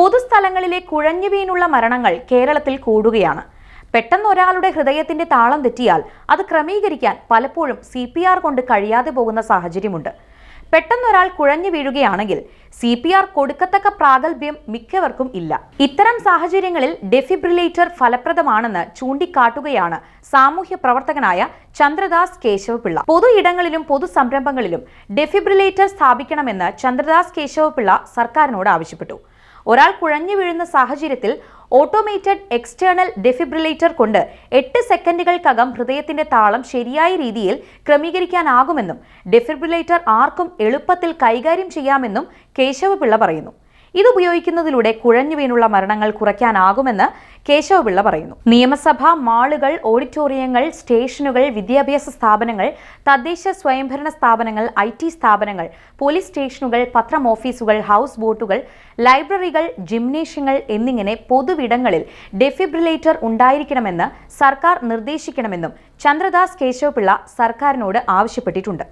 പൊതുസ്ഥലങ്ങളിലെ കുഴഞ്ഞു വീണുള്ള മരണങ്ങൾ കേരളത്തിൽ കൂടുകയാണ്. പെട്ടെന്ന് ഒരാളുടെ ഹൃദയത്തിന്റെ താളം തെറ്റിയാൽ അത് ക്രമീകരിക്കാൻ പലപ്പോഴും സി പി ആർ കൊണ്ട് കഴിയാതെ പോകുന്ന സാഹചര്യമുണ്ട്. പെട്ടെന്നൊരാൾ കുഴഞ്ഞു വീഴുകയാണെങ്കിൽ സി പി ആർ കൊടുക്കത്തക്ക പ്രാഗൽഭ്യം മിക്കവർക്കും ഇല്ല. ഇത്തരം സാഹചര്യങ്ങളിൽ ഡെഫിബ്രിലേറ്റർ ഫലപ്രദമാണെന്ന് ചൂണ്ടിക്കാട്ടുകയാണ് സാമൂഹ്യ പ്രവർത്തകനായ ചന്ദ്രദാസ് കേശവപിള്ള. പൊതു ഇടങ്ങളിലും പൊതു സംരംഭങ്ങളിലും ഡെഫിബ്രിലേറ്റർ സ്ഥാപിക്കണമെന്ന് ചന്ദ്രദാസ് കേശവപിള്ള സർക്കാരിനോട് ആവശ്യപ്പെട്ടു. ഒരാൾ കുഴഞ്ഞു വീഴുന്ന സാഹചര്യത്തിൽ ഓട്ടോമേറ്റഡ് എക്സ്റ്റേണൽ ഡെഫിബ്രിലേറ്റർ കൊണ്ട് എട്ട് സെക്കൻഡുകൾക്കകം ഹൃദയത്തിന്റെ താളം ശരിയായ രീതിയിൽ ക്രമീകരിക്കാനാകുമെന്നും ഡെഫിബ്രിലേറ്റർ ആർക്കും എളുപ്പത്തിൽ കൈകാര്യം ചെയ്യാമെന്നും കേശവപിള്ള പറയുന്നു. ഇത് ഉപയോഗിക്കുന്നതിലൂടെ കുഴഞ്ഞു വീണുള്ള മരണങ്ങൾ കുറയ്ക്കാനാകുമെന്ന് കേശവപിള്ള പറയുന്നു. നിയമസഭ മാളുകൾ ഓഡിറ്റോറിയങ്ങൾ സ്റ്റേഷനുകൾ വിദ്യാഭ്യാസ സ്ഥാപനങ്ങൾ തദ്ദേശ സ്വയംഭരണ സ്ഥാപനങ്ങൾ ഐ ടി സ്ഥാപനങ്ങൾ പോലീസ് സ്റ്റേഷനുകൾ പത്രം ഓഫീസുകൾ ഹൗസ് ബോട്ടുകൾ ലൈബ്രറികൾ ജിംനേഷ്യങ്ങൾ എന്നിങ്ങനെ പൊതുവിടങ്ങളിൽ ഡെഫിബ്രിലേറ്റർ ഉണ്ടായിരിക്കണമെന്ന് സർക്കാർ നിർദ്ദേശിക്കണമെന്നും ചന്ദ്രദാസ് കേശവപിള്ള സർക്കാരിനോട് ആവശ്യപ്പെട്ടിട്ടുണ്ട്.